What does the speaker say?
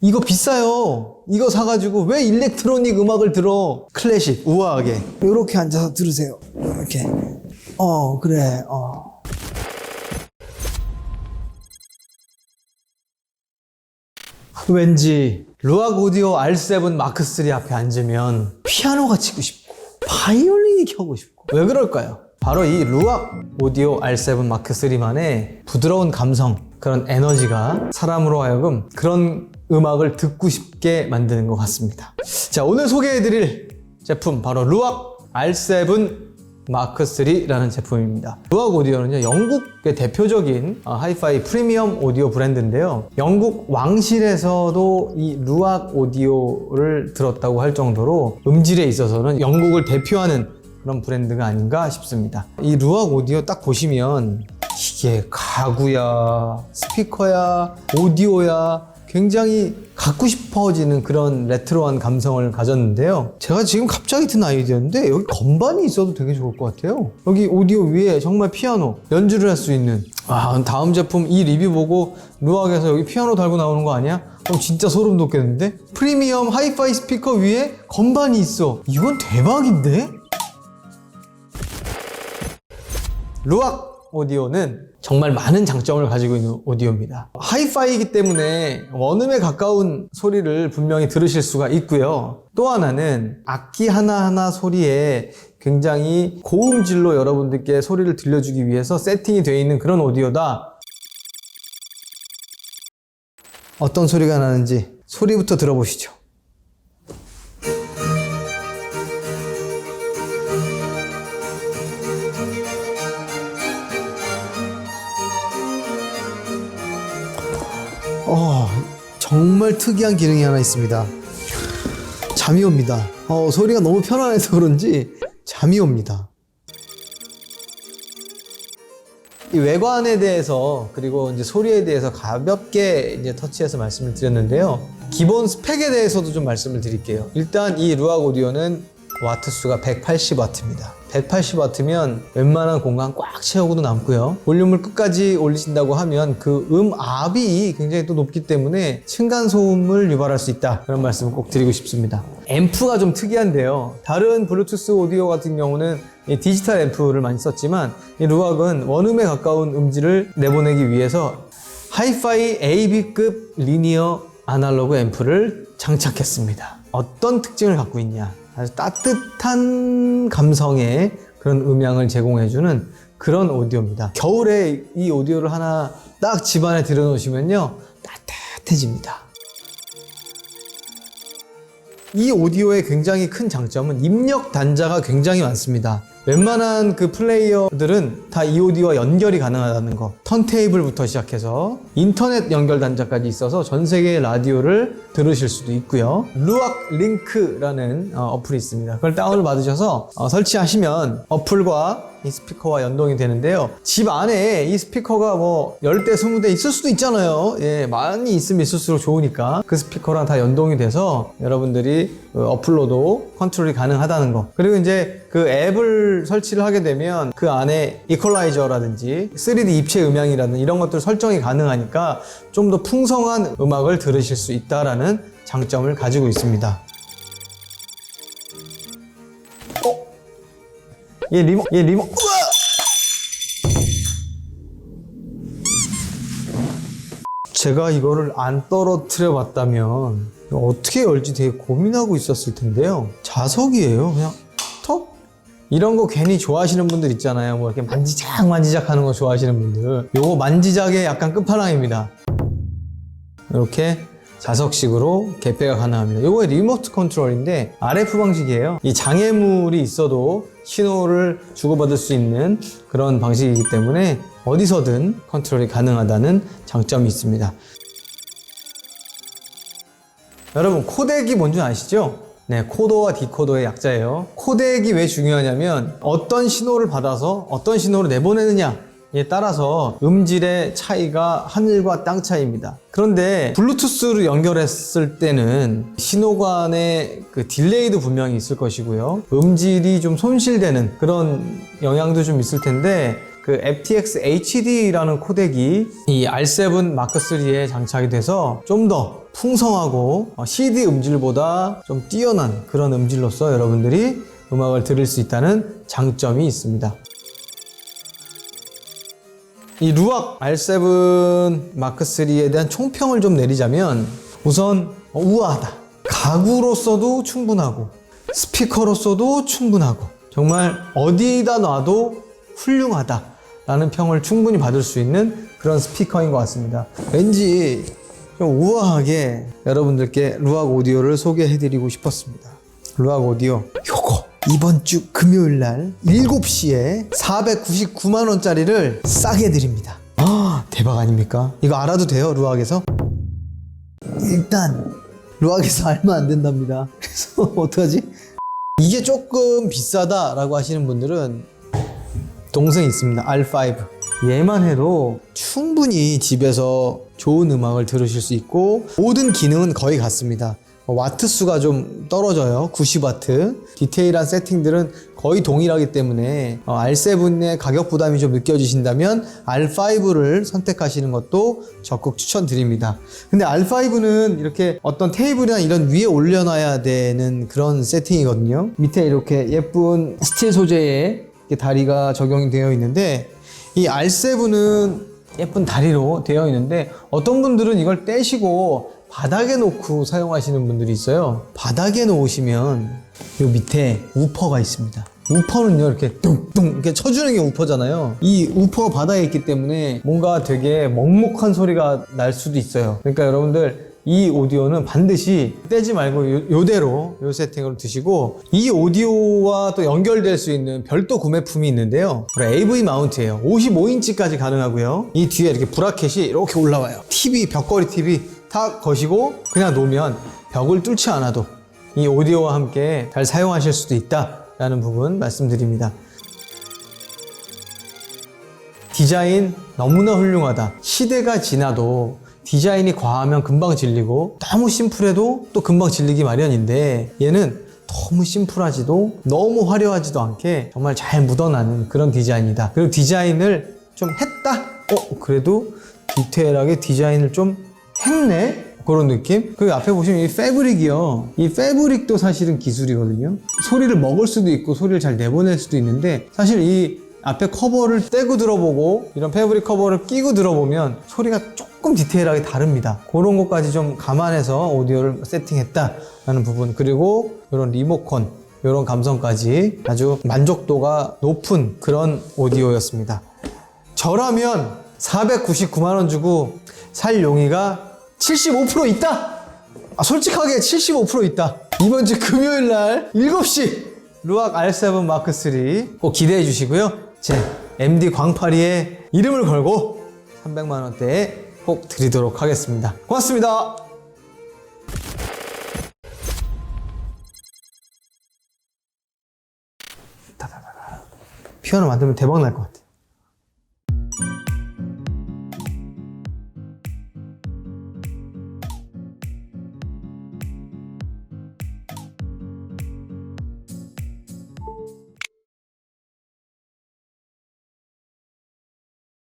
이거 비싸요. 이거 사가지고 왜 일렉트로닉 음악을 들어? 클래식, 우아하게. 이렇게 앉아서 들으세요. 이렇게. 어, 그래. 어. 왠지 루악 오디오 R7 마크 3 앞에 앉으면 피아노가 치고 싶고 바이올린이 켜고 싶고 왜 그럴까요? 바로 이 루악 오디오 R7 마크 3만의 부드러운 감성 그런 에너지가 사람으로 하여금 그런 음악을 듣고 싶게 만드는 것 같습니다. 자 오늘 소개해드릴 제품 바로 루악 R7 마크 3라는 제품입니다. 루악 오디오는요, 영국의 대표적인 어, 하이파이 프리미엄 오디오 브랜드인데요. 영국 왕실에서도 이 루악 오디오를 들었다고 할 정도로 음질에 있어서는 영국을 대표하는 그런 브랜드가 아닌가 싶습니다. 이 루악 오디오 딱 보시면 이게 가구야, 스피커야, 오디오야, 굉장히 갖고 싶어지는 그런 레트로한 감성을 가졌는데요. 제가 지금 갑자기 든 아이디어인데 여기 건반이 있어도 되게 좋을 것 같아요. 여기 오디오 위에 정말 피아노 연주를 할 수 있는. 아 다음 제품 이 리뷰 보고 루악에서 여기 피아노 달고 나오는 거 아니야? 그럼 진짜 소름 돋겠는데? 프리미엄 하이파이 스피커 위에 건반이 있어. 이건 대박인데? 루악 오디오는 정말 많은 장점을 가지고 있는 오디오입니다. 하이파이이기 때문에 원음에 가까운 소리를 분명히 들으실 수가 있고요. 또 하나는 악기 하나하나 소리에 굉장히 고음질로 여러분들께 소리를 들려주기 위해서 세팅이 되어 있는 그런 오디오다. 어떤 소리가 나는지 소리부터 들어보시죠. 어, 정말 특이한 기능이 하나 있습니다. 잠이 옵니다. 어, 소리가 너무 편안해서 그런지 잠이 옵니다. 이 외관에 대해서 그리고 이제 소리에 대해서 가볍게 이제 터치해서 말씀을 드렸는데요. 기본 스펙에 대해서도 좀 말씀을 드릴게요. 일단 이 루악 오디오는 와트 수가 180와트입니다. 180와트면 웬만한 공간 꽉 채우고도 남고요. 볼륨을 끝까지 올리신다고 하면 그 음압이 굉장히 또 높기 때문에 층간 소음을 유발할 수 있다. 그런 말씀을 꼭 드리고 싶습니다. 앰프가 좀 특이한데요. 다른 블루투스 오디오 같은 경우는 이 디지털 앰프를 많이 썼지만 이 루악은 원음에 가까운 음질을 내보내기 위해서 하이파이 AB급 리니어 아날로그 앰프를 장착했습니다. 어떤 특징을 갖고 있냐? 아주 따뜻한 감성의 그런 음향을 제공해주는 그런 오디오입니다. 겨울에 이 오디오를 하나 딱 집안에 들여놓으시면요. 따뜻해집니다. 이 오디오의 굉장히 큰 장점은 입력 단자가 굉장히 많습니다. 웬만한 그 플레이어들은 다이 오디오와 연결이 가능하다는 거. 턴테이블부터 시작해서 인터넷 연결 단자까지 있어서 전 세계의 라디오를 들으실 수도 있고요. 루악 링크라는 어, 어플이 있습니다. 그걸 다운을 받으셔서 어, 설치하시면 어플과 이 스피커와 연동이 되는데요. 집 안에 이 스피커가 뭐 10대, 20대 있을 수도 있잖아요. 예, 많이 있으면 있을수록 좋으니까 그 스피커랑 다 연동이 돼서 여러분들이 그 어플로도 컨트롤이 가능하다는 거. 그리고 이제 그 앱을 설치를 하게 되면 그 안에 이퀄라이저라든지 3D 입체 음향이라든 이런 것들 설정이 가능하니까 좀 더 풍성한 음악을 들으실 수 있다라는 장점을 가지고 있습니다. 어? 얘 리모, 얘 리모, 우와! 제가 이거를 안 떨어뜨려 봤다면 어떻게 열지 되게 고민하고 있었을 텐데요. 자석이에요. 그냥 턱 이런 거 괜히 좋아하시는 분들 있잖아요. 뭐 이렇게 만지작 만지작 하는 거 좋아하시는 분들. 요거 만지작의 약간 끝판왕입니다. 이렇게 자석식으로 개폐가 가능합니다. 요거 리모트 컨트롤인데 RF 방식이에요. 이 장애물이 있어도 신호를 주고받을 수 있는 그런 방식이기 때문에 어디서든 컨트롤이 가능하다는 장점이 있습니다. 여러분 코덱이 뭔지 아시죠? 네, 코더와 디코더의 약자예요. 코덱이 왜 중요하냐면 어떤 신호를 받아서 어떤 신호를 내보내느냐 에 따라서 음질의 차이가 하늘과 땅 차이입니다. 그런데 블루투스로 연결했을 때는 신호 간의 그 딜레이도 분명히 있을 것이고요. 음질이 좀 손실되는 그런 영향도 좀 있을 텐데 그 FTX HD라는 코덱이 이 R7 마크 3에 장착이 돼서 좀 더 풍성하고 어, CD 음질보다 좀 뛰어난 그런 음질로서 여러분들이 음악을 들을 수 있다는 장점이 있습니다. 이 루악 R7 마크 3에 대한 총평을 좀 내리자면 우선 어, 우아하다. 가구로서도 충분하고 스피커로서도 충분하고 정말 어디다 놔도 훌륭하다 라는 평을 충분히 받을 수 있는 그런 스피커인 것 같습니다. 왠지 좀 우아하게 여러분들께 루악 오디오를 소개해드리고 싶었습니다. 루악 오디오 요거 이번 주 금요일 날 7시에 499만 원짜리를 싸게 드립니다. 아 대박 아닙니까? 이거 알아도 돼요 루악에서? 일단 루악에서 알면 안 된답니다. 그래서 어떡하지? 이게 조금 비싸다라고 하시는 분들은 동생이 있습니다. R5. 얘만 해도 충분히 집에서 좋은 음악을 들으실 수 있고 모든 기능은 거의 같습니다. 와트 수가 좀 떨어져요. 90와트. 디테일한 세팅들은 거의 동일하기 때문에 어, R7의 가격 부담이 좀 느껴지신다면 R5를 선택하시는 것도 적극 추천드립니다. 근데 R5는 이렇게 어떤 테이블이나 이런 위에 올려놔야 되는 그런 세팅이거든요. 밑에 이렇게 예쁜 스틸 소재의 다리가 적용이 되어 있는데 이 R7은 예쁜 다리로 되어 있는데 어떤 분들은 이걸 떼시고 바닥에 놓고 사용하시는 분들이 있어요. 바닥에 놓으시면 이 밑에 우퍼가 있습니다. 우퍼는요 이렇게 뚱뚱 이렇게 쳐주는 게 우퍼잖아요. 이 우퍼가 바닥에 있기 때문에 뭔가 되게 먹먹한 소리가 날 수도 있어요. 그러니까 여러분들 이 오디오는 반드시 떼지 말고 요, 요대로 요 세팅으로 드시고 이 오디오와 또 연결될 수 있는 별도 구매품이 있는데요. AV 마운트예요. 55인치까지 가능하고요. 이 뒤에 이렇게 브라켓이 이렇게 올라와요. TV 벽걸이 TV 탁 거시고 그냥 놓으면 벽을 뚫지 않아도 이 오디오와 함께 잘 사용하실 수도 있다라는 부분 말씀드립니다. 디자인 너무나 훌륭하다. 시대가 지나도 디자인이 과하면 금방 질리고 너무 심플해도 또 금방 질리기 마련인데 얘는 너무 심플하지도 너무 화려하지도 않게 정말 잘 묻어나는 그런 디자인이다. 그리고 디자인을 좀 했다? 어, 그래도 디테일하게 디자인을 좀 했네? 그런 느낌? 그리고 앞에 보시면 이 패브릭이요. 이 패브릭도 사실은 기술이거든요. 소리를 먹을 수도 있고 소리를 잘 내보낼 수도 있는데 사실 이 앞에 커버를 떼고 들어보고 이런 패브릭 커버를 끼고 들어보면 소리가 조금 디테일하게 다릅니다. 그런 것까지 좀 감안해서 오디오를 세팅했다라는 부분 그리고 이런 리모컨 이런 감성까지 아주 만족도가 높은 그런 오디오였습니다. 저라면 499만 원 주고 살 용의가 75% 있다. 아, 솔직하게 75% 있다. 이번 주 금요일 날 7시 루악 R7 마크 3 꼭 기대해 주시고요. 제 MD 광파리의 이름을 걸고 300만 원대에 꼭 드리도록 하겠습니다. 고맙습니다. 피아노 만들면 대박 날 것 같아.